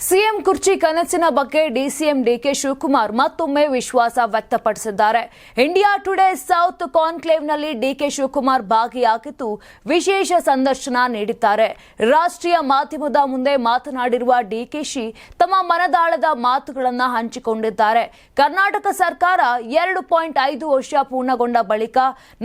CM ಕುರ್ಚಿ ಕನಸಿನ ಬಗ್ಗೆ ಡಿಸಿಎಂ ಡಿಕೆ ಶಿವಕುಮಾರ್ ಮತ್ತೊಮ್ಮೆ ವಿಶ್ವಾಸ ವ್ಯಕ್ತಪಡಿಸಿದ್ದಾರೆ. ಇಂಡಿಯಾ ಟುಡೇ ಸೌತ್ ಕಾನ್ಕ್ಲೇವ್ನಲ್ಲಿ ಡಿಕೆ ಶಿವಕುಮಾರ್ ಭಾಗಿಯಾಗಿದ್ದು ವಿಶೇಷ ಸಂದರ್ಶನ ನೀಡಿದ್ದಾರೆ. ರಾಷ್ಟ್ರೀಯ ಮಾಧ್ಯಮದ ಮುಂದೆ ಮಾತನಾಡಿರುವ ಡಿಕೆಶಿ ತಮ್ಮ ಮನದಾಳದ ಮಾತುಗಳನ್ನು ಹಂಚಿಕೊಂಡಿದ್ದಾರೆ. ಕರ್ನಾಟಕ ಸರ್ಕಾರ ಎರಡು ಪಾಯಿಂಟ್ ಐದು ವರ್ಷ ಪೂರ್ಣಗೊಂಡ ಬಳಿಕ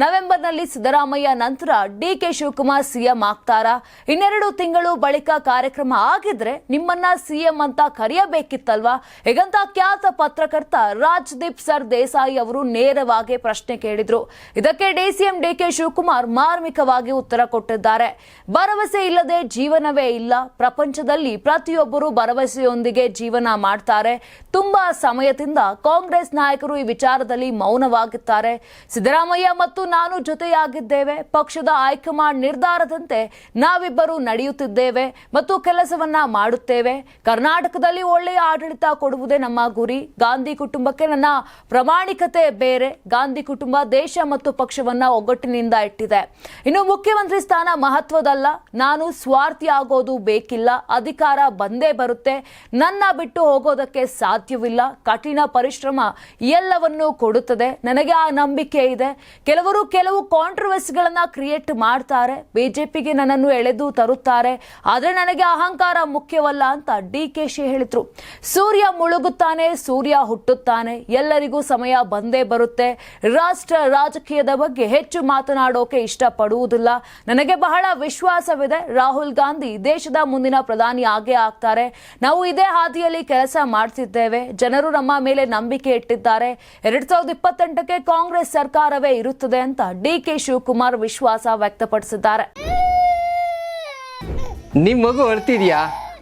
ನವೆಂಬರ್ನಲ್ಲಿ ಸಿದ್ದರಾಮಯ್ಯ ನಂತರ ಡಿಕೆ ಶಿವಕುಮಾರ್ ಸಿಎಂ ಆಗ್ತಾರಾ? ಇನ್ನೆರಡು ತಿಂಗಳು ಬಳಿಕ ಕಾರ್ಯಕ್ರಮ ಆಗಿದ್ರೆ ನಿಮ್ಮನ್ನ ಸಿಎಂ ಅಂತ ಕರೆಯಬೇಕಿತ್ತಲ್ವಾ? ಹೇಗಂತ ಖ್ಯಾತ ಪತ್ರಕರ್ತ ರಾಜ್ದೀಪ್ ಸರ್ ದೇಸಾಯಿ ಅವರು ನೇರವಾಗಿ ಪ್ರಶ್ನೆ ಕೇಳಿದ್ರು. ಇದಕ್ಕೆ ಡಿಸಿಎಂ ಡಿಕೆ ಶಿವಕುಮಾರ್ ಮಾರ್ಮಿಕವಾಗಿ ಉತ್ತರ ಕೊಟ್ಟಿದ್ದಾರೆ. ಭರವಸೆ ಇಲ್ಲದೆ ಜೀವನವೇ ಇಲ್ಲ. ಪ್ರಪಂಚದಲ್ಲಿ ಪ್ರತಿಯೊಬ್ಬರು ಭರವಸೆಯೊಂದಿಗೆ ಜೀವನ ಮಾಡ್ತಾರೆ. ತುಂಬಾ ಸಮಯದಿಂದ ಕಾಂಗ್ರೆಸ್ ನಾಯಕರು ಈ ವಿಚಾರದಲ್ಲಿ ಮೌನವಾಗಿದ್ದಾರೆ. ಸಿದ್ದರಾಮಯ್ಯ ಮತ್ತು ನಾನು ಜೊತೆಯಾಗಿದ್ದೇವೆ. ಪಕ್ಷದ ಹೈಕಮಾಂಡ್ ನಿರ್ಧಾರದಂತೆ ನಾವಿಬ್ಬರು ನಡೆಯುತ್ತಿದ್ದೇವೆ ಮತ್ತು ಕೆಲಸವನ್ನ ಮಾಡುತ್ತೇವೆ. ಕರ್ನಾಟಕದಲ್ಲಿ ಒಳ್ಳೆಯ ಆಡಳಿತ ಕೊಡುವುದೇ ನಮ್ಮ ಗುರಿ. ಗಾಂಧಿ ಕುಟುಂಬಕ್ಕೆ ನನ್ನ ಪ್ರಾಮಾಣಿಕತೆ ಬೇರೆ. ಗಾಂಧಿ ಕುಟುಂಬ ದೇಶ ಮತ್ತು ಪಕ್ಷವನ್ನ ಒಗ್ಗಟ್ಟಿನಿಂದ ಇಟ್ಟಿದೆ. ಇನ್ನು ಮುಖ್ಯಮಂತ್ರಿ ಸ್ಥಾನ ಮಹತ್ವದಲ್ಲ. ನಾನು ಸ್ವಾರ್ಥಿ ಆಗೋದು ಬೇಕಿಲ್ಲ. ಅಧಿಕಾರ ಬಂದೇ ಬರುತ್ತೆ. ನನ್ನ ಬಿಟ್ಟು ಹೋಗೋದಕ್ಕೆ ಸಾಧ್ಯವಿಲ್ಲ. ಕಠಿಣ ಪರಿಶ್ರಮ ಎಲ್ಲವನ್ನೂ ಕೊಡುತ್ತದೆ. ನನಗೆ ಆ ನಂಬಿಕೆ ಇದೆ. ಕೆಲವರು ಕೆಲವು ಕಾಂಟ್ರವರ್ಸಿಗಳನ್ನ ಕ್ರಿಯೇಟ್ ಮಾಡ್ತಾರೆ. ಬಿಜೆಪಿಗೆ ನನ್ನನ್ನು ಎಳೆದು ತರುತ್ತಾರೆ. ಆದರೆ ನನಗೆ ಅಹಂಕಾರ ಮುಖ್ಯವಲ್ಲ ಅಂತ ಡಿ ಶಿ ಹೇಳಿದ್ರು. ಸೂರ್ಯ ಮುಳುಗುತ್ತಾನೆ, ಸೂರ್ಯ ಹುಟ್ಟುತ್ತಾನೆ. ಎಲ್ಲರಿಗೂ ಸಮಯ ಬಂದೇ ಬರುತ್ತೆ. ರಾಷ್ಟ್ರ ರಾಜಕೀಯದ ಬಗ್ಗೆ ಹೆಚ್ಚು ಮಾತನಾಡೋಕೆ ಇಷ್ಟಪಡುವುದಿಲ್ಲ. ನನಗೆ ಬಹಳ ವಿಶ್ವಾಸವಿದೆ. ರಾಹುಲ್ ಗಾಂಧಿ ದೇಶದ ಮುಂದಿನ ಪ್ರಧಾನಿ ಆಗೇ ಆಗ್ತಾರೆ. ನಾವು ಇದೇ ಹಾದಿಯಲ್ಲಿ ಕೆಲಸ ಮಾಡ್ತಿದ್ದೇವೆ. ಜನರು ನಮ್ಮ ಮೇಲೆ ನಂಬಿಕೆ ಇಟ್ಟಿದ್ದಾರೆ. ಎರಡ್ ಸಾವಿರದ ಇಪ್ಪತ್ತೆಂಟಕ್ಕೆ ಕಾಂಗ್ರೆಸ್ ಸರ್ಕಾರವೇ ಇರುತ್ತದೆ ಅಂತ ಡಿ ಕೆ ಶಿವಕುಮಾರ್ ವಿಶ್ವಾಸ ವ್ಯಕ್ತಪಡಿಸಿದ್ದಾರೆ. ನಿಮ್ಮ ಮಗು ಅಳ್ತಿದ್ಯಾ